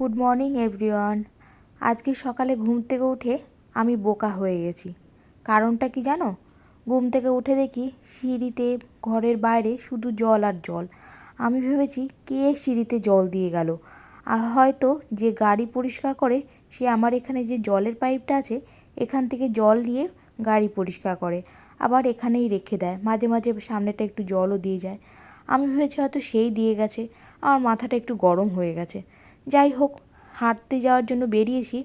Good morning everyone আজকে সকালে ঘুম থেকে উঠে আমি বোকা হয়ে গেছি। কারণটা কি জানো? ঘুম থেকে উঠে দেখি সিঁড়িতে, ঘরের বাইরে শুধু জল আর জল। আমি ভেবেছি কে সিঁড়িতে জল দিয়ে গেল। আর হয়তো যে গাড়ি পরিষ্কার করে, সে আমার এখানে যে জলের পাইপটা আছে, এখান থেকে জল দিয়ে গাড়ি পরিষ্কার করে। আবার এখানেই রেখে দেয়। মাঝে মাঝে সামনেটা একটু জলও দিয়ে যায়। আমি ভেবেছি হয়তো সেই দিয়ে গেছে। আমার মাথাটা একটু গরম হয়ে গেছে। যাই হোক, হাঁটতে যাওয়ার জন্য বেরিয়েছি।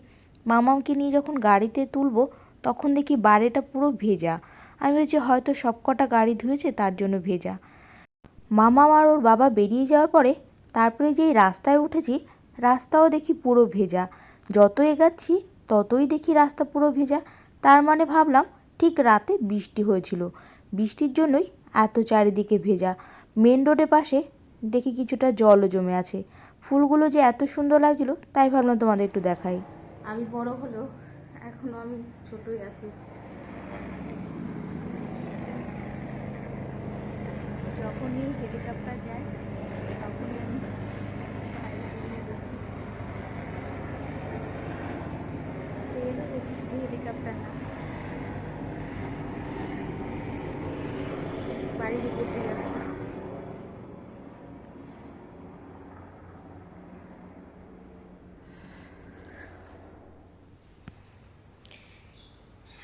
মামাকে নিয়ে যখন গাড়িতে তুলবো, তখন দেখি বাইরেটা পুরো ভেজা। আমি ভেবেছি হয়তো সব কটা গাড়ি ধুয়েছে, তার জন্য ভেজা। মামা আর ওর বাবা বেরিয়ে যাওয়ার পরে, তারপরে যেই রাস্তায় উঠেছি, রাস্তাও দেখি পুরো ভেজা। যত এগাচ্ছি, ততই দেখি রাস্তা পুরো ভেজা। তার মানে ভাবলাম, ঠিক রাতে বৃষ্টি হয়েছিল। বৃষ্টির জন্যই এত চারিদিকে ভেজা। মেন রোডের পাশে দেখি কিছুটা জলও জমে আছে। ফুলগুলো যে এত সুন্দর লাগছিল, তাই ভাবলাম তোমাদের একটু দেখাই। আমি বড় হলেও এখনও আমি ছোটই আছি। যখনই হেলিকপ্টার যায়, তখনই আমি দেখি। শুধু হেলিকপ্টার না। বাড়ির উপর দিয়ে যাচ্ছে।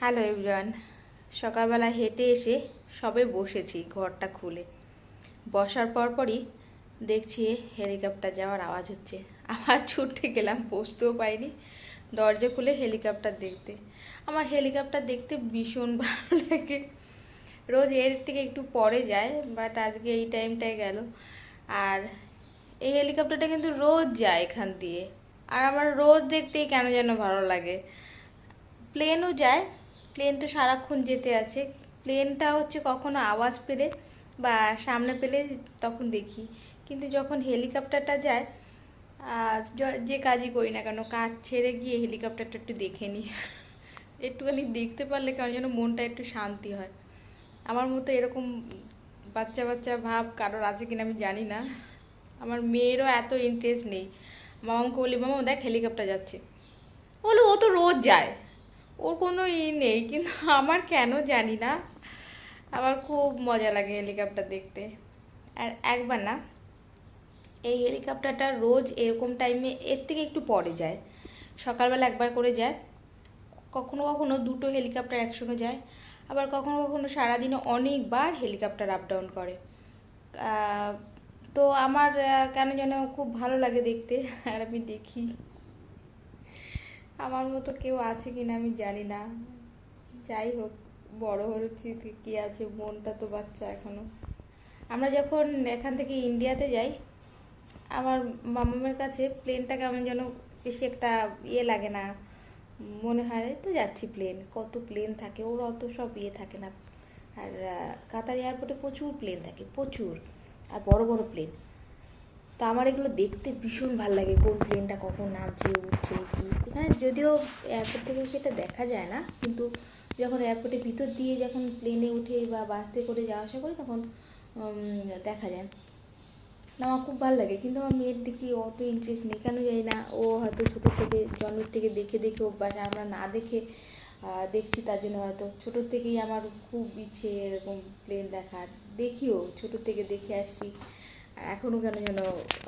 হ্যালো এভরিওয়ান, সকালবেলা হেঁটে এসে সবে বসেছি ঘরটা খুলে। বসার পরপরই দেখছি হেলিকপ্টার যাওয়ার আওয়াজ হচ্ছে। আবার ছুটতে গেলাম, বসতেও পাইনি দরজা খুলে হেলিকপ্টার দেখতে। আমার হেলিকপ্টার দেখতে ভীষণ ভালো লাগে। রোজ এর থেকে একটু পরে যায়, বাট আজকে এই টাইমটায় গেল। আর এই হেলিকপ্টারটা কিন্তু রোজ যায় এখান দিয়ে। আর আমার রোজ দেখতেই কেন যেন ভালো লাগে। প্লেনও যায় প্লেন তো সারাক্ষণ যেতে আছে। প্লেনটা হচ্ছে কখনো আওয়াজ পেলে বা সামনে পেলে তখন দেখি। কিন্তু যখন হেলিকপ্টারটা যায় যে কাজই করি না কেন, কাজ ছেড়ে গিয়ে হেলিকপ্টারটা একটু দেখে নিই। একটুখানি দেখতে পারলে কারণ যেন মনটা একটু শান্তি হয়। আমার মতো এরকম বাচ্চা বাচ্চা ভাব কারোর আছে কিনা আমি জানি না। আমার মেয়েরও এত ইন্টারেস্ট নেই। মামাকে বলি মামা দেখ হেলিকপ্টার যাচ্ছে। বলে, ও তো রোজ যায়। ওর কোনো ই নেই, কিন্তু আমার কেন জানি না। আমার খুব মজা লাগে হেলিকপ্টার দেখতে। আর একবার না, এই হেলিকপ্টারটা রোজ এরকম টাইমে এর থেকে একটু পরে যায়। সকালবেলা একবার করে যায়। কখনো কখনো দুটো হেলিকপ্টার একসঙ্গে যায়। আবার কখনো কখনো সারাদিনে অনেকবার হেলিকপ্টার আপ ডাউন করে। তো আমার কেন যেন খুব ভালো লাগে দেখতে। আর আমি দেখি। আমার মতো কেউ আছে কিনা আমি জানি না। যাই হোক, বড় হচ্ছি কি আছে, মনটা তো বাচ্চা এখনও। আমরা যখন এখান থেকে ইন্ডিয়াতে যাই, আমার মামামের কাছে প্লেনটা কেমন যেন বেশি একটা ইয়ে লাগে না। মনে হয় তো যাচ্ছি প্লেন কত প্লেন থাকে? ওর অত সব ইয়ে থাকে না। আর কাতার এয়ারপোর্টে প্রচুর প্লেন থাকে, প্রচুর। আর বড় বড় প্লেন তো আমার এগুলো দেখতে ভীষণ ভালো লাগে, কোন প্লেনটা কখন নামছে, উঠছে, কি। এখানে যদিও এয়ারপোর্ট থেকে সেটা দেখা যায় না, কিন্তু যখন এয়ারপোর্টের ভিতর দিয়ে যখন প্লেনে উঠে বা বাসতে করে যাওয়া আসা করি তখন দেখা যায়। আমার খুব ভালো লাগে, কিন্তু আমার মেয়ের দিকে অত ইন্টারেস্ট নেই, কেন জানি না, ও হয়তো ছোটো থেকে, জন্মের থেকে দেখে দেখে অভ্যাস আমরা না দেখে দেখছি তার জন্য হয়তো। ছোটোর থেকেই আমার খুব ইচ্ছে এরকম প্লেন দেখার, দেখিও, ছোটো থেকে দেখে আসছি। এখনও কেন যেন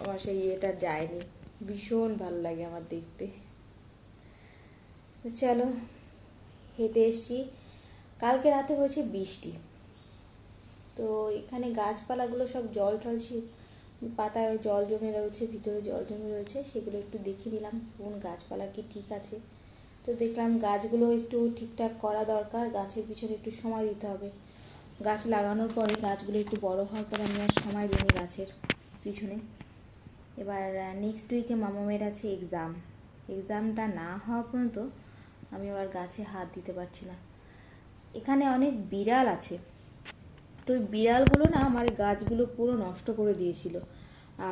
আমার সেই ইয়েটা যায়নি। ভীষণ ভালো লাগে আমার দেখতে। চলো, হেঁটে এসছি। কালকে রাতে হয়েছে বৃষ্টি। তো এখানে গাছপালাগুলো সব জল টল পাতায় জল জমে রয়েছে, ভিতরে জল জমে রয়েছে, সেগুলো একটু দেখে নিলাম কোন গাছপালা কি ঠিক আছে। তো দেখলাম গাছগুলো একটু ঠিকঠাক করা দরকার, গাছের পিছনে একটু সময় দিতে হবে। গাছ লাগানোর পরে গাছগুলো একটু বড় হওয়ার পরে আমি আর সময় দিইনি গাছের পিছনে। এবার নেক্সট উইকে মামামের আছে এক্সাম এক্সামটা না হওয়া পর্যন্ত আমি আবার গাছে হাত দিতে পারছি না। এখানে অনেক বিড়াল আছে। তো বিড়ালগুলো না আমার গাছগুলো পুরো নষ্ট করে দিয়েছিল।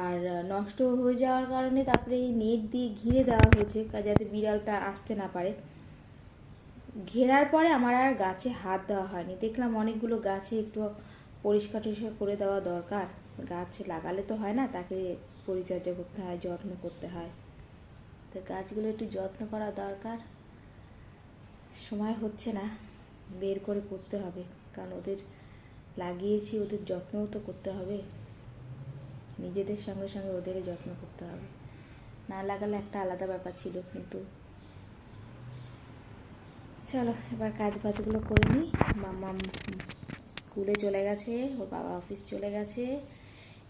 আর নষ্ট হয়ে যাওয়ার কারণে তারপরে এই নেট দিয়ে ঘিরে দেওয়া হয়েছে, যাতে বিড়ালটা আসতে না পারে। ঘেরার পরে আমার আর গাছে হাত দেওয়া হয়নি। দেখলাম অনেকগুলো গাছে একটু পরিষ্কার টরিষ্কার করে দেওয়া দরকার। গাছ লাগালে তো হয় না, তাকে পরিচর্যা করতে হয়, যত্ন করতে হয়। তো গাছগুলো একটু যত্ন করা দরকার। সময় হচ্ছে না, বের করে করতে হবে। কারণ ওদের লাগিয়েছি, ওদের যত্নও তো করতে হবে। নিজেদের সঙ্গে সঙ্গে ওদেরও যত্ন করতে হবে। না লাগালে একটা আলাদা ব্যাপার ছিল, কিন্তু চলো, এবার কাজ বাজগুলো করে নিই। মাম্মা স্কুলে চলে গেছে, ওর বাবা অফিস চলে গেছে।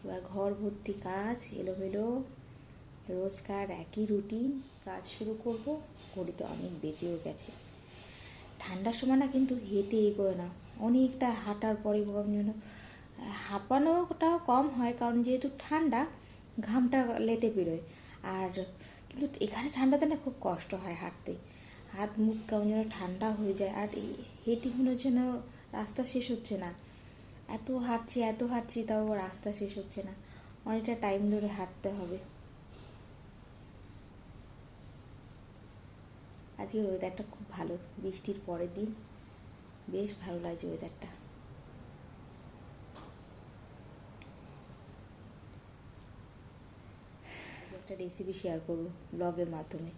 এবার ঘর ভর্তি কাজ, এলোমেলো, রোজকার একই রুটিন, কাজ শুরু করব। ঘড়িতে অনেক বেজেও গেছে। ঠান্ডার সময় না কিন্তু হেঁটে এগোয় না। অনেকটা হাঁটার পরে যেন হাঁপানোটাও কম হয় কারণ যেহেতু ঠান্ডা, ঘামটা লেটে বেরোয়। আর কিন্তু এখানে ঠান্ডাতে না খুব কষ্ট হয় হাঁটতে। হাত মুখ কেমন যেন ঠান্ডা হয়ে যায় আর হেঁটে মনে হচ্ছে যেন রাস্তা শেষ হচ্ছে না। এত হাঁটছি এত হাঁটছি, তাও রাস্তা শেষ হচ্ছে না। অনেকটা টাইম ধরে হাঁটতে হবে। আজকের ওয়েদারটা খুব ভালো। বৃষ্টির পরের দিন বেশ ভালো লাগছে ওয়েদারটা একটা রেসিপি শেয়ার করব ব্লগের মাধ্যমে।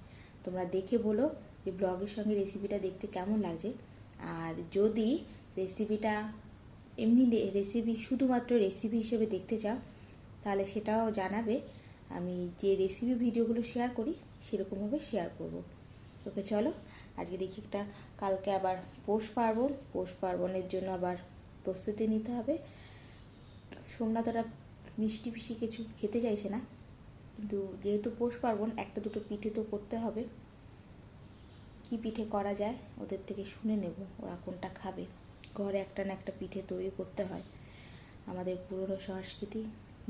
তোমরা দেখে বলো যে ব্লগের সঙ্গে রেসিপিটা দেখতে কেমন লাগছে? আর যদি রেসিপিটা এমনি রেসিপি শুধুমাত্র রেসিপি হিসেবে দেখতে চাও, তাহলে সেটাও জানাবে। আমি যে রেসিপি ভিডিওগুলো শেয়ার করি, সেরকমভাবে শেয়ার করব। ওকে চলো, আজকে দেখি একটা, কালকে আবার পৌষ পার্বণ। পৌষ পার্বণের জন্য আবার প্রস্তুতি নিতে হবে। সোমনাথ ওরা মিষ্টি ফিষ্টি কিছু খেতে চাইছে না। কিন্তু যেহেতু পৌষ পার্বণ, একটা দুটো পিঠে তো করতে হবে। কি পিঠে করা যায় ওদের থেকে শুনে নেব ওরা কোনটা খাবে। ঘরে একটা না একটা পিঠে তৈরি করতে হয়। আমাদের পুরনো সংস্কৃতি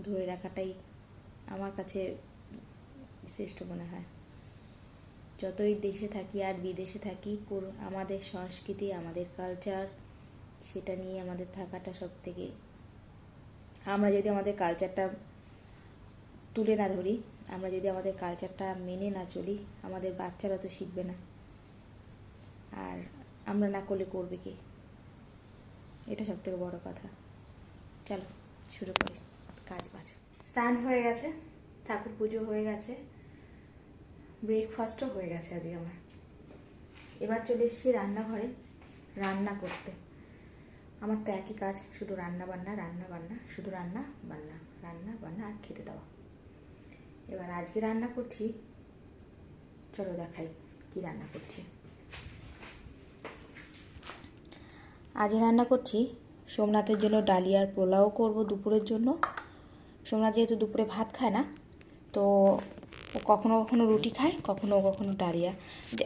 ধরে রাখাটাই আমার কাছে শ্রেষ্ঠ মনে হয়। যতই দেশে থাকি আর বিদেশে থাকি, পুরো আমাদের সংস্কৃতি, আমাদের কালচার সেটা নিয়ে আমাদের থাকাটা সব থেকে আমরা যদি আমাদের কালচারটা তুলে না ধরি, আমরা যদি আমাদের কালচারটা মেনে না চলি, আমাদের বাচ্চারা তো শিখবে না। আর আমরা না করলে করবে কি? এটা সব থেকে বড় কথা। চলো, শুরু করি। কাজ বাজ। স্নান হয়ে গেছে, ঠাকুর পুজো হয়ে গেছে ব্রেকফাস্টও হয়ে গেছে আজকে আমার। এবার চলে এসেছি রান্নাঘরে, রান্না করতে। আমার তো একই কাজ, শুধু রান্না বান্না রান্না বান্না, শুধু রান্না বান্না রান্না বান্না আর খেতে দেওয়া। এবার আজকে রান্না করছি, চলো দেখাই কি রান্না করছি। আজকে রান্না করছি। সোমনাথের জন্য ডালিয়ার পোলাও করব দুপুরের জন্য। সোমনাথ যেহেতু দুপুরে ভাত খায় না, তো কখনো কখনো রুটি খায়, কখনো কখনো ডালিয়া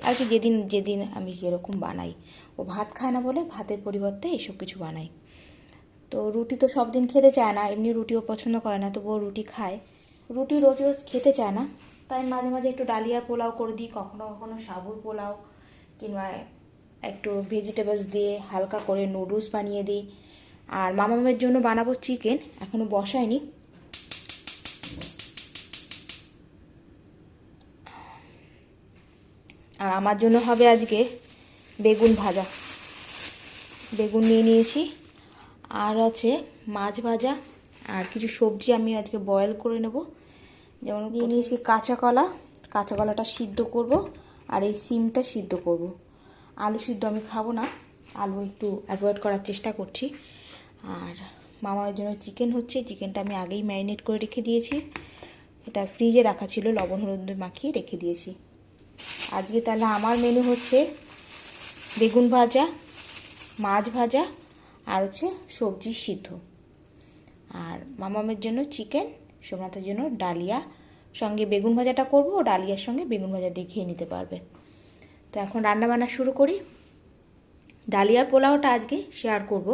আর কি যেদিন যেদিন আমি যেরকম বানাই। ও ভাত খায় না বলে ভাতের পরিবর্তে এসব কিছু বানাই। তো রুটি তো সব দিন খেতে চায় না, এমনি রুটিও পছন্দ করে না, তবুও রুটি খায়। রুটি রোজ রোজ খেতে চায় না, তাই মাঝে মাঝে একটু ডালিয়ার পোলাও করে দিই, কখনো কখনো সাবুর পোলাও কিংবা একটু ভেজিটেবলস দিয়ে হালকা করে নুডলস বানিয়ে দিই। আর মামামের জন্য বানাবো চিকেন এখনও বসায়নি। আর আমার জন্য হবে আজকে বেগুন ভাজা। বেগুন নিয়ে নিয়েছি। আর আছে মাছ ভাজা। আর কিছু সবজি আমি আজকে বয়েল করে নেব। যেমন নিয়ে নিয়েছি কাঁচা কলা। কাঁচা কলাটা সিদ্ধ করব। আর এই সিমটা সিদ্ধ করব। আলু সিদ্ধ আমি খাব না। আলু একটু অ্যাভয়েড করার চেষ্টা করছি। আর মামার জন্য চিকেন হচ্ছে। চিকেনটা আমি আগেই ম্যারিনেট করে রেখে দিয়েছি। এটা ফ্রিজে রাখা ছিল, লবণ, হলুদ মাখিয়ে রেখে দিয়েছি। আজকে তাহলে আমার মেনু হচ্ছে বেগুন ভাজা, মাছ ভাজা আর হচ্ছে সবজি সিদ্ধ। আর মামামের জন্য চিকেন সোমনাথের জন্য ডালিয়া। সঙ্গে বেগুন ভাজাটা করব ও ডালিয়ার সঙ্গে বেগুন ভাজা দিয়ে খেয়ে নিতে পারবে। তো এখন রান্নাবান্না শুরু করি। ডালিয়ার পোলাওটা আজকে শেয়ার করব।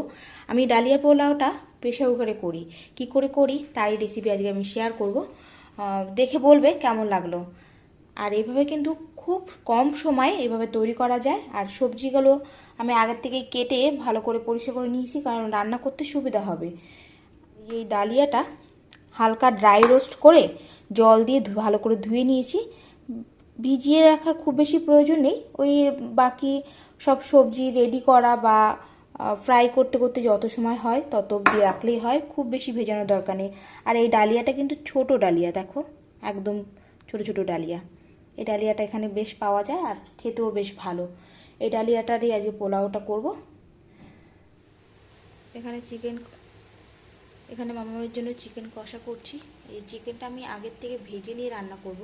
আমি ডালিয়ার পোলাওটা প্রেশার কুকারে করি। কি করে করি তারই রেসিপি আজকে আমি শেয়ার করব। দেখে বলবে কেমন লাগল। আর এভাবে কিন্তু খুব কম সময়ে এভাবে তৈরি করা যায়। আর সবজিগুলো আমি আগের থেকেই কেটে ভালো করে পরিষ্কার করে নিয়েছি, কারণ রান্না করতে সুবিধা হবে। এই ডালিয়াটা হালকা ড্রাই রোস্ট করে জল দিয়ে ভালো করে ধুয়ে নিয়েছি। ভিজিয়ে রাখার খুব বেশি প্রয়োজন নেই। ওই বাকি সব সবজি রেডি করা বা ফ্রাই করতে করতে যত সময় হয় তত অবধি রাখলেই হয়। খুব বেশি ভেজানোর দরকার নেই। আর এই ডালিয়াটা কিন্তু ছোট ডালিয়া, দেখো। একদম ছোট ছোট ডালিয়া। এই ডালিয়াটা এখানে বেশ পাওয়া যায় আর খেতেও বেশ ভালো। এই ডালিয়াটারই আজকে পোলাওটা করব। এখানে চিকেন এখানে মামামের জন্য চিকেন কষা করছি। এই চিকেনটা আমি আগের থেকে ভেজে নিয়ে রান্না করব।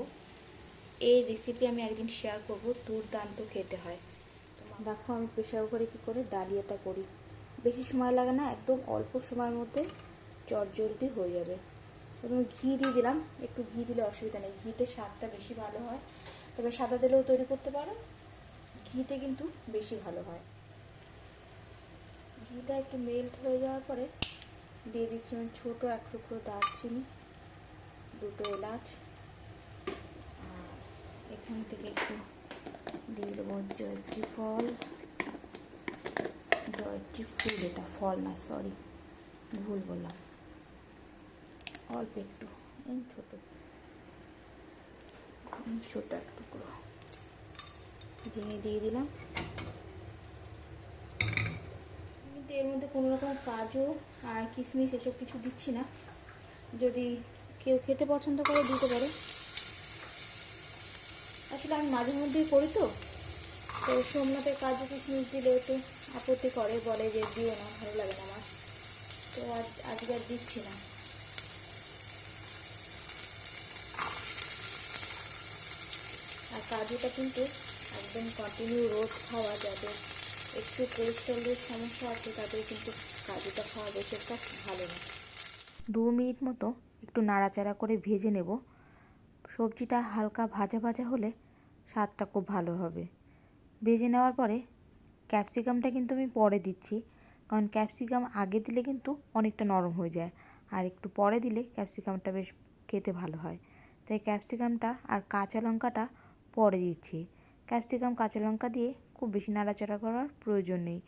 এই রেসিপি আমি একদিন শেয়ার করব, দুর্দান্ত খেতে হয়। দেখো আমি প্রেশার কুকারে কী করে ডালিয়াটা করি। বেশি সময় লাগে না, একদম অল্প সময়ের মধ্যে চটজলদি হয়ে যাবে। প্রথমে ঘি দিয়ে দিলাম, একটু ঘি দিলে অসুবিধা নেই। ঘিতে স্বাদটা বেশি ভালো হয়। তবে সাদা দিলেও তৈরি করতে পারো। ঘিতে কিন্তু বেশি ভালো হয়। ঘিটা একটু মেল্ট হয়ে যাওয়ার পরে দিয়ে দিচ্ছি ছোটো এক টুকরো দারচিনি, দুটো এলাচ এখান থেকে একটু দিয়ে দেবো জয়ত্রী ফল। জয়ত্রী ফুল এটা, ফল না সরি ভুল বললাম। অল্প একটু ছোটো ছোটো এক টুকরো। ভেঙে দিয়ে দিলাম। কিন্তু এর মধ্যে কোনো রকম কাজু আর কিশমিশ এসব কিছু দিচ্ছি না। যদি কেউ খেতে পছন্দ করে, দিতে পারে। আসলে আমি মাঝে মধ্যেই করি তো। তো সোমনাথের কাজু কিশমিশ দিলে একটু আপত্তি করে, বলে যে দিও না, ভালো লাগে না আমার। তো আজ, আজকে আর দিচ্ছি না। আর কাজুটা কিন্তু একদম কন্টিনিউ রোজ খাওয়া যাদের একটু কোলেস্ট্রলের সমস্যা আছে, তাদের কিন্তু কাজুটা খাওয়া বেশি একটা ভালো না। দু মিনিট মতো একটু নাড়াচাড়া করে ভেজে নেব। সবজিটা হালকা ভাজা ভাজা হলে স্বাদটা খুব ভালো হবে। ভেজে নেওয়ার পরে ক্যাপসিকামটা কিন্তু আমি পরে দিচ্ছি। কারণ ক্যাপসিকাম আগে দিলে কিন্তু অনেকটা নরম হয়ে যায়। আর একটু পরে দিলে ক্যাপসিকামটা বেশ খেতে ভালো হয়। তাই ক্যাপসিকামটা আর কাঁচা লঙ্কাটা পরে দিচ্ছি। ক্যাপসিকাম কাঁচা লঙ্কা দিয়ে খুব বেশি নাড়াচাড়া করার প্রয়োজন নেই।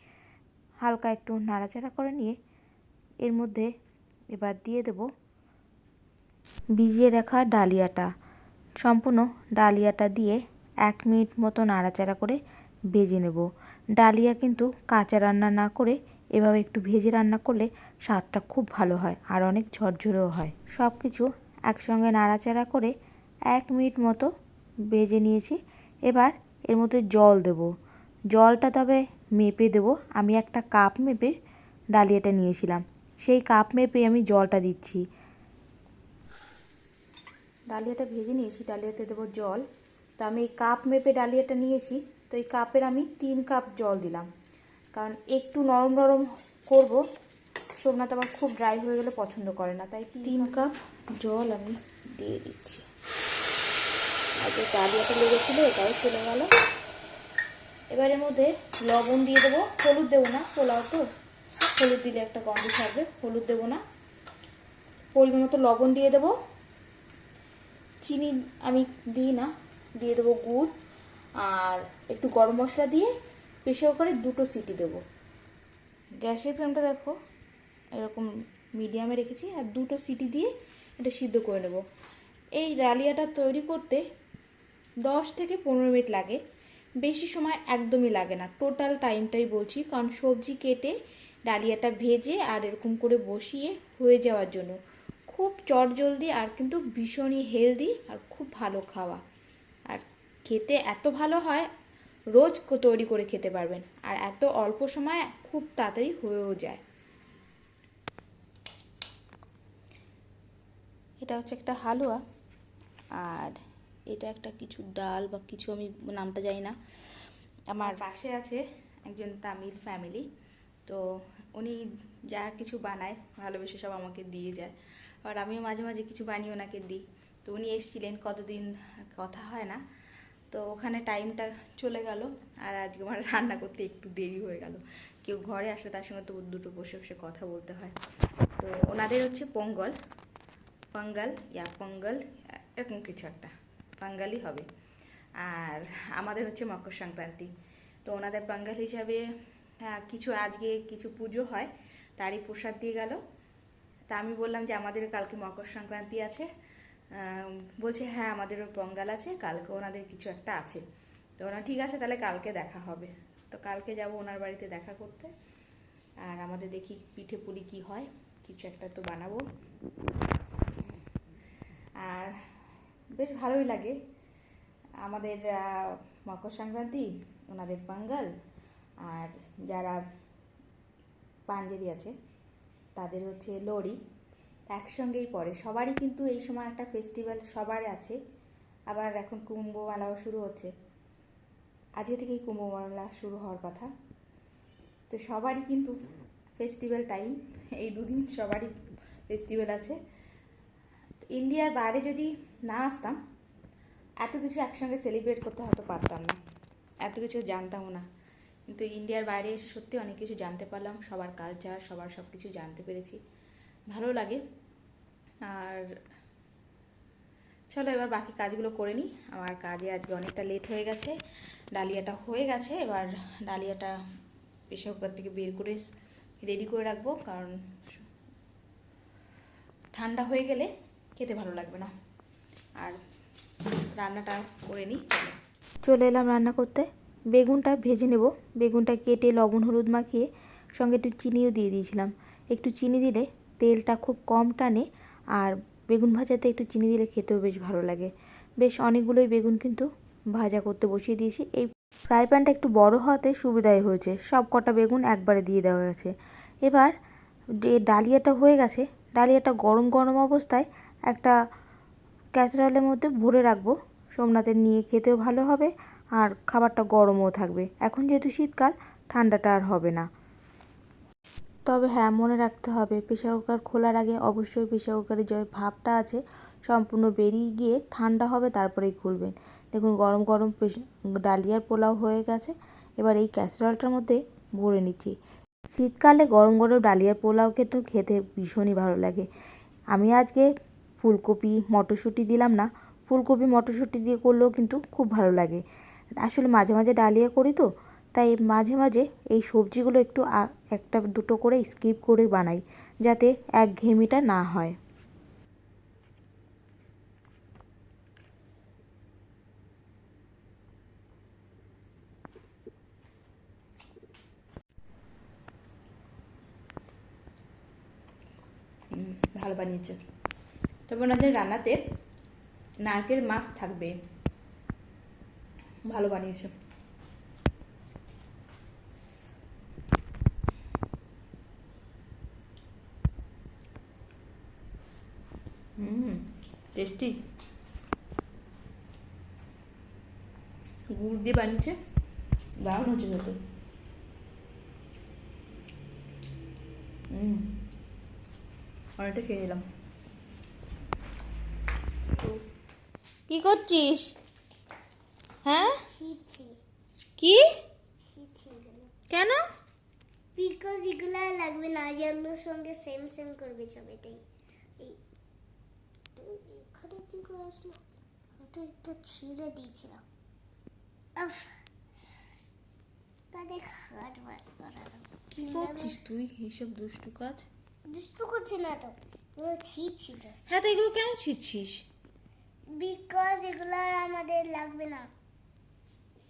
হালকা একটু নাড়াচাড়া করে নিয়ে এর মধ্যে এবার দিয়ে দেব ভিজিয়ে রাখা ডালিয়াটা। সম্পূর্ণ ডালিয়াটা দিয়ে এক মিনিট মতো নাড়াচাড়া করে ভেজে নেব। ডালিয়া কিন্তু কাঁচা রান্না না করে এভাবে একটু ভেজে রান্না করলে স্বাদটা খুব ভালো হয় আর অনেক ঝরঝরেও হয়। সব কিছু একসঙ্গে নাড়াচাড়া করে এক মিনিট মতো ভেজে নিয়েছি। এবার এর মধ্যে জল দেব। জলটা তবে মেপে দেব। আমি একটা কাপ মেপে ডালিয়াটা নিয়েছিলাম। সেই কাপ মেপে আমি জলটা দিচ্ছি। ডালিয়াটা ভেজে নিয়েছি। ডালিয়াতে দেবো জল। তো আমি এই কাপ মেপে ডালিয়াটা নিয়েছি তো এই কাপের আমি তিন কাপ জল দিলাম। কারণ একটু নরম নরম করব সোমনাথ আবার খুব ড্রাই হয়ে গেলে পছন্দ করে না তাই তিন কাপ জল আমি দিয়ে দিচ্ছি। যে ডালিয়াটা লেগেছিলো এটাও চলে গেল। এবারের মধ্যে লবণ দিয়ে দেবো হলুদ দেবো না পোলাও তো হলুদ দিলে একটা গন্ধ থাকবে হলুদ দেবো না। পরিমাণ মতো লবণ দিয়ে দেবো। চিনি আমি দিই না দিয়ে দেবো গুড় আর একটু গরম মশলা দিয়ে প্রেশার করে দুটো সিটি দেবো। গ্যাসের ফ্লেমটা দেখো, এরকম মিডিয়ামে রেখেছি আর দুটো সিটি দিয়ে এটা সিদ্ধ করে নেব। এই ডালিয়াটা তৈরি করতে দশ থেকে পনেরো মিনিট লাগে, বেশি সময় একদমই লাগে না, টোটাল টাইমটাই বলছি, কারণ সবজি কেটে ডালিয়াটা ভেজে আর এরকম করে বসিয়ে হয়ে যাওয়ার জন্য। খুব চটজলদি আর কিন্তু ভীষণই হেলদি আর খুব ভালো খাওয়া। খেতে এত ভালো হয়, রোজ তৈরি করে খেতে পারবেন। আর এত অল্প সময় খুব তাড়াতাড়ি হয়েও যায়। এটা হচ্ছে একটা হালুয়া। আর এটা একটা কিছু ডাল বা কিছু আমি নামটা জানি না। আমার পাশে আছে একজন তামিল ফ্যামিলি তো উনি যা কিছু বানায়, ভালোবেসে সব আমাকে দিয়ে যায়। আর আমিও মাঝে মাঝে কিছু বানিয়ে ওনাকে দিই। তো উনি এসেছিলেন, কতদিন কথা হয় না। তো ওখানে টাইমটা চলে গেল। আর আজকে আমার রান্না করতে একটু দেরি হয়ে গেল। কেউ ঘরে আসলে তার সঙ্গে তো দুটো বসে বসে কথা বলতে হয়। তো ওনাদের হচ্ছে পঙ্গল। পঙ্গাল ইয়া পঙ্গল এরকম কিছু একটা। পাঙ্গালই হবে। আর আমাদের হচ্ছে মকর সংক্রান্তি। তো ওনাদের পাঙ্গাল হিসাবে হ্যাঁ, কিছু আজকে কিছু পুজো হয়। তারই প্রসাদ দিয়ে গেল। তা আমি বললাম যে আমাদের কালকে মকর সংক্রান্তি আছে। বলছে হ্যাঁ আমাদেরও পঙ্গাল আছে, কালকে ওনাদের কিছু একটা আছে। তো ওনা ঠিক আছে, তাহলে কালকে দেখা হবে। তো কালকে যাব ওনার বাড়িতে দেখা করতে, আর আমাদের দেখি পিঠে পুলি কি হয়, কিছু একটা তো বানাবো। আর বেশ ভালোই লাগে। আমাদের মকর সংক্রান্তি, ওনাদের পোঙ্গল, আর যারা পাঞ্জাবি আছে, তাদের হচ্ছে লোরি। একসঙ্গেই পড়ে। সবারই কিন্তু এই সময় একটা ফেস্টিভ্যাল সবার আছে। আবার এখন কুম্ভ মেলাও শুরু হচ্ছে। আজকে থেকেই কুম্ভ মেলা শুরু হওয়ার কথা। তো সবারই কিন্তু ফেস্টিভ্যাল টাইম এই দুদিন সবারই ফেস্টিভ্যাল আছে। ইন্ডিয়ার বাইরে যদি না আসতাম, এত কিছু একসঙ্গে সেলিব্রেট করতে হয়তো পারতাম না। এত কিছু জানতামও না। কিন্তু ইন্ডিয়ার বাইরে এসে সত্যি অনেক কিছু জানতে পারলাম। সবার কালচার সবার সব কিছু জানতে পেরেছি। ভালো লাগে। আর চলো এবার বাকি কাজগুলো করে নিই। আমার কাজে আজকে অনেকটা লেট হয়ে গেছে। ডালিয়াটা হয়ে গেছে। এবার ডালিয়াটা প্রেশার থেকে বের করে রেডি করে রাখব। কারণ ঠান্ডা হয়ে গেলে খেতে ভালো লাগবে না। আর রান্নাটা করে নিই। চলে এলাম রান্না করতে। বেগুনটা ভেজে নেব। বেগুনটা কেটে লবণ হলুদ মাখিয়ে সঙ্গে একটু চিনিও দিয়ে দিয়েছিলাম। একটু চিনি দিলে তেলটা খুব কম টানে। আর বেগুন ভাজাতে একটু চিনি দিলে খেতেও বেশ ভালো লাগে। বেশ অনেকগুলোই বেগুন কিন্তু ভাজা করতে বসিয়ে দিয়েছি। এই ফ্রাই প্যানটা একটু বড় হওয়াতে সুবিধাই হয়েছে। সব কটা বেগুন একবারে দিয়ে দেওয়া গেছে এবার যে ডালিয়াটা হয়ে গেছে, ডালিয়াটা গরম গরম অবস্থায় একটা ক্যাসারোলের মধ্যে ভরে রাখব। সোমনাথের নিয়ে খেতেও ভালো হবে আর খাবারটা গরমও থাকবে। এখন যেহেতু শীতকাল, ঠান্ডাটা আর হবে না। তবে হ্যাঁ মনে রাখতে হবে প্রেশার কুকার খোলার আগে অবশ্যই প্রেশার কুকারের যে ভাপটা আছে সম্পূর্ণ বেরিয়ে গিয়ে ঠান্ডা হবে, তারপরেই খুলবেন। দেখুন, গরম গরম ডালিয়ার পোলাও হয়ে গেছে, এবার এই ক্যাসারোলটার মধ্যে ভরে নিচ্ছি। শীতকালে গরম গরম ডালিয়ার পোলাও কিন্তু খেতে ভীষণই ভালো লাগে। আমি আজকে ফুলকপি, মটরশুঁটি দিলাম না, ফুলকপি, মটরশুঁটি দিয়ে করলেও কিন্তু খুব ভালো লাগে। আসলে মাঝে মাঝে ডালিয়া করি তো তাই মাঝে মাঝে এই সবজিগুলো একটু একটা দুটো করে স্কিপ করে বানাই যাতে এক ঘেমিটা না হয়। ভালো বানিয়েছে। তবে ওনাদের রান্নাতে নারকেল মাছ থাকবে। ভালো বানিয়েছে হুম টেস্টি। গুড় দিয়ে বানিয়েছে দারুণ হচ্ছে যত হুম অনেকটা খেয়ে নিলাম। কি করছিস? হ্যাঁ? কি? কেন? বিকজ এগুলো লাগবে না ইয়েলোর সঙ্গে সেম সেম করবে এখানে কি তুই এইসব দুষ্টু কাজ দুষ্টু করছে না তো ছিঁড়ছি হ্যাঁ তো এগুলো কেন ছিটছিস বিকজ এগুলো আর আমাদের লাগবে না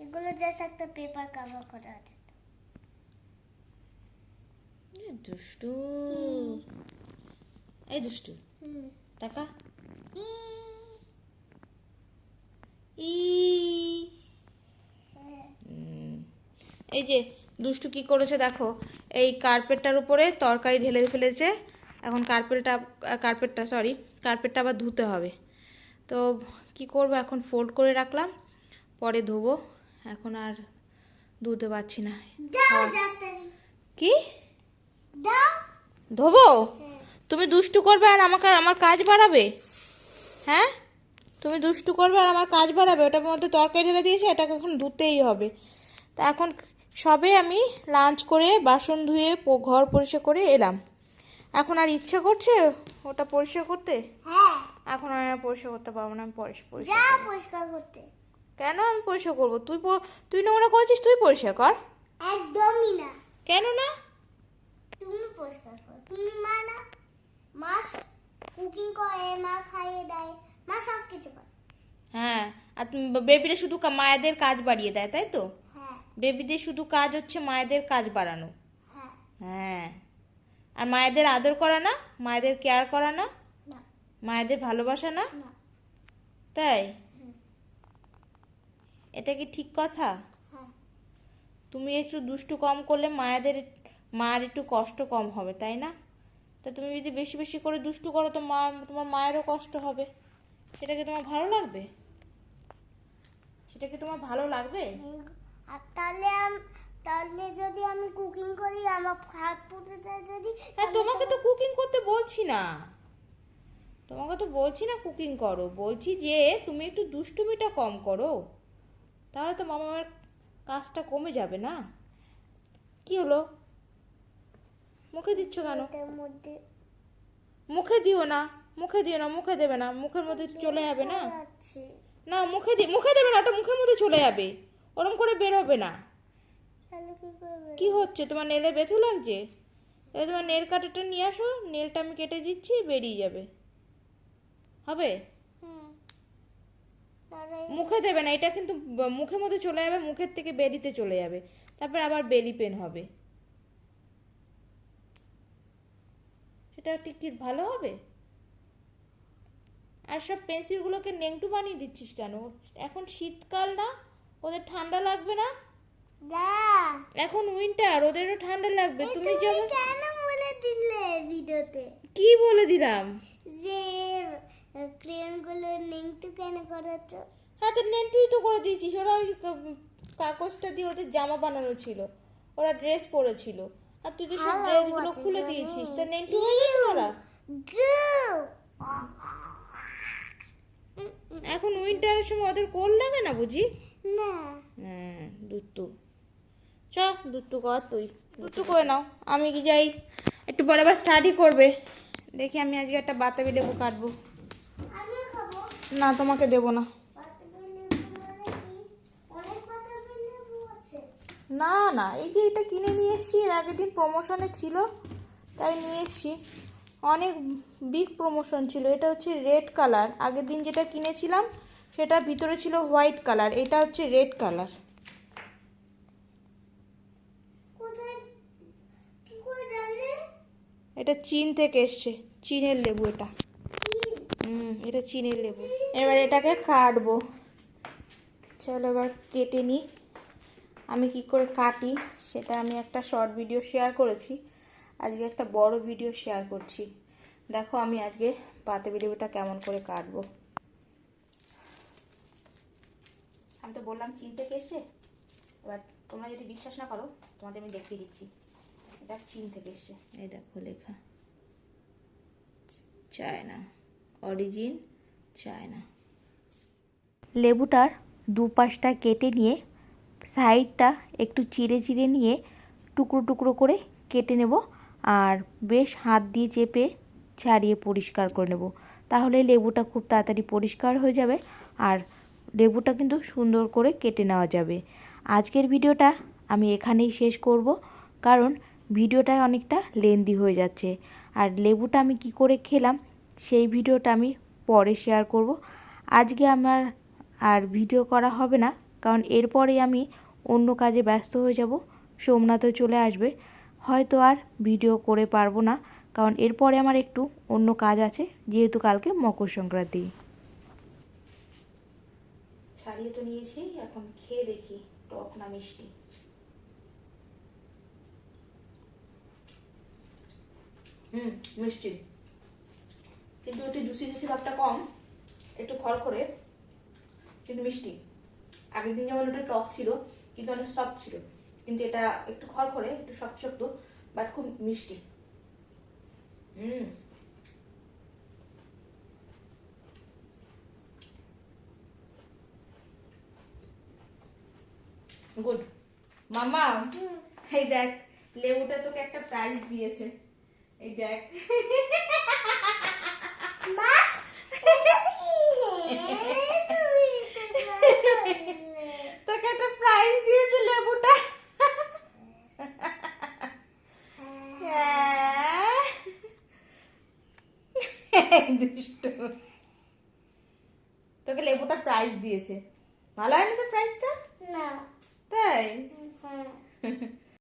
এগুলো জাস্ট একটা পেপার কভার করা আছে দুষ্টু এই দুষ্টু টাকা ই ই। এই যে দুষ্টু কি করেছে দেখো এই কার্পেটটার উপরে তরকারি ঢেলে ফেলেছে এখন কার্পেটটা কার্পেটটা সরি কার্পেটটা আবার ধুতে হবে। তো কি করব এখন ফোল্ড করে রাখলাম পরে ধোবো এখন আর ধুতে পারছি না। কি? ধোবো? হ্যাঁ। তুমি দুষ্টু করবে আর আমাকে আমার কাজ বাড়াবে? হ্যাঁ? তুমি দুষ্টু করবে আর আমার কাজ বাড়াবে ওটার মধ্যে তরকারি ঢেলে দিয়েছে এটাকে এখন ধুতেই হবে। তা এখন সবে আমি লাঞ্চ করে বাসন ধুয়ে ঘর পরিষ্কার করে এলাম। এখন আর ইচ্ছা করছে ওটা পরিষ্কার করতে? হ্যাঁ। এখন আমি আর পরিষ্কার করতে পারব না আমি পরিষ্কার পরিষ্কার করতে। কেন আমি পরিষ্কার করব? তুই তুই নোংরা করেছিস তুই পরিষ্কার কর। একদমই না। কেন না? তুমি পরিষ্কার করো। তুমি মা না মা কুকিং করে মা খাইয়ে দেয়। মা সব কিছু করে। হ্যাঁ আর বেবিরা শুধু মায়েদের কাজ বাড়িয়ে দেয় তাই তো? হ্যাঁ। বেবিদের শুধু কাজ হচ্ছে মায়েদের কাজ বাড়ানো। হ্যাঁ। হ্যাঁ। আর মায়েদের আদর করা না? মায়েদের কেয়ার করা না? মায়েদের ভালোবাসা না? না। তাই? এটা কি ঠিক কথা? হ্যাঁ। তুমি একটু দুষ্টু কম করলে মায়েদের মার একটু কষ্ট কম হবে তাই না? তা তুমি যদি বেশি বেশি করে দুষ্টু করো তো মা তোমার মায়েরও কষ্ট হবে। সেটা কি তোমার ভালো লাগবে? সেটা কি তোমার ভালো লাগবে? আর তাহলে আম- তাহলে যদি আমি কুকিং করি আমার হাত পুড়ে যায় যদি হ্যাঁ তোমাকে তো কুকিং করতে বলছি না। তোমাকে তো বলছি না কুকিং করো। বলছি যে তুমি একটু দুষ্টুমিটা কম করো। তাহলে তো মামার কাজটা কমে যাবে না। কি হলো? মুখে দিচ্ছ কেন? মুখে দিও না। মুখে দিও না মুখে দেবে না মুখের মধ্যে চলে যাবে না? না মুখে দি মুখে দেবে না ওটা মুখের মধ্যে চলে যাবে। ওরম করে বের হবে না। কি হচ্ছে? তোমার নেলে ব্যথু লাগছে? তাহলে তোমার নেল কাটারটা নিয়ে আসো নেলটা আমি কেটে দিচ্ছি বেরিয়ে যাবে। হবে? মুখে দেবে না এটা কিন্তু মুখের মধ্যে চলে যাবে মুখের থেকে বেরিতে চলে যাবে। তারপর আবার বেলি পেন হবে। সেটা ঠিক ভালো হবে? আর সব পেন্সিলগুলোকে নেংটু বানিয়ে দিচ্ছিস কেন? এখন শীতকাল না ওদের ঠান্ডা লাগবে না? এখন উইন্টার ওদেরও ঠান্ডা লাগবে। তুমি যেমন কেন বলে দিলে ভিডিওতে? কি বলে দিলাম? যে ক্রেনগুলো লিঙ্ক কেন করাচ্ছ? হ্যাঁ তো নেন্টুই তো করে দিয়েছিস। ওরা ওই কাগজটা দিয়ে ওদের জামা বানানো ছিল। ওরা ড্রেস পরেছিল। আর তুই তো সব ড্রেসগুলো খুলে দিয়েছিস? তা নেন্টু হয়ে গেছিল ওরা? এখন উইন্টারের সময় ওদের কোল লাগে না বুঝি? না। হ্যাঁ দুত্তু চ দুত্তু কর তুই। দুত্তু করে নাও। আমি কি যাই? একটু পরে আবার স্টাডি করবে। দেখি আমি আজকে একটা বাতাবি লেবু কাটবো। না তোমাকে দেবো না। মানে না না এই যে এটা কিনে নিয়ে এসেছি এর আগের দিন প্রমোশনে ছিল তাই নিয়ে এসেছি। অনেক বিগ প্রমোশন ছিল। এটা হচ্ছে রেড কালার আগের দিন যেটা কিনেছিলাম সেটা ভিতরে ছিল হোয়াইট কালার এটা হচ্ছে রেড কালার এটা চীন থেকে এসছে। চীনের লেবু এটা। হুম এটা চীনের লেবু। এবার এটাকে কাটবো। চলো এবার কেটে নিই আমি কি করে কাটি সেটা আমি একটা শর্ট ভিডিও শেয়ার করেছি। আজকে একটা বড় ভিডিও শেয়ার করছি। দেখো আমি আজকে পাতে লেবুটা কেমন করে কাটবো। আমি তো বললাম চীন থেকে এসে এবার তোমরা যদি বিশ্বাস না করো তোমাদের আমি দেখিয়ে দিচ্ছি। এটা চীন থেকে এসছে। এই দেখো লেখা। চায়না। Origin China. লেবুটার দুপাশটা কেটে নিয়ে সাইডটা একটু চিড়ে চিড়ে নিয়ে টুকরো টুকরো করে কেটে নেব। আর বেশ হাত দিয়ে চেপে ছাড়িয়ে পরিষ্কার করে নেব। তাহলে লেবুটা খুব তাড়াতাড়ি পরিষ্কার হয়ে যাবে আর লেবুটা কিন্তু সুন্দর করে কেটে নেওয়া যাবে। আজকের ভিডিওটা আমি এখানেই শেষ করব, কারণ ভিডিওটা অনেকটা লেন্দি হয়ে যাচ্ছে। আর লেবুটা আমি কি করে খেলাম, সেই ভিডিওটা আমি পরে শেয়ার করব। আজকে আমার আর ভিডিও করা হবে না, কারণ এরপরে আমি অন্য কাজে ব্যস্ত হয়ে যাব। সোমনাথও চলে আসবে, হয়তো আর ভিডিও করে পারব না। কারণ এরপরে আমার একটু অন্য কাজ আছে, যেহেতু কালকে মকর সংক্রান্তি। ছাড়িয়ে তো নিয়েছি, এখন খেয়ে দেখি, টক না মিষ্টি। হুম, মিষ্টি। কিন্তু একটু জুসি জুসি ভাবটা কম, একটু খড়খড়ে, কিন্তু মিষ্টি। আগের দিন যেমন ওটা টক ছিল, কিন্তু অনেক সফট ছিল। কিন্তু এটা একটু খড়খড়ে, একটু শক্ত শক্ত বাট খুব মিষ্টি। গুড মামা এই দেখ লেবুটা তোকে একটা প্রাইজ দিয়েছে। এই দেখ। তোকে একটা প্রাইজ দিয়েছে লেবুটা হ্যাঁ। দুষ্টু। তোকে লেবুটা প্রাইজ দিয়েছে। ভালো হয়নি তোর প্রাইজটা না। তাই? হ্যাঁ।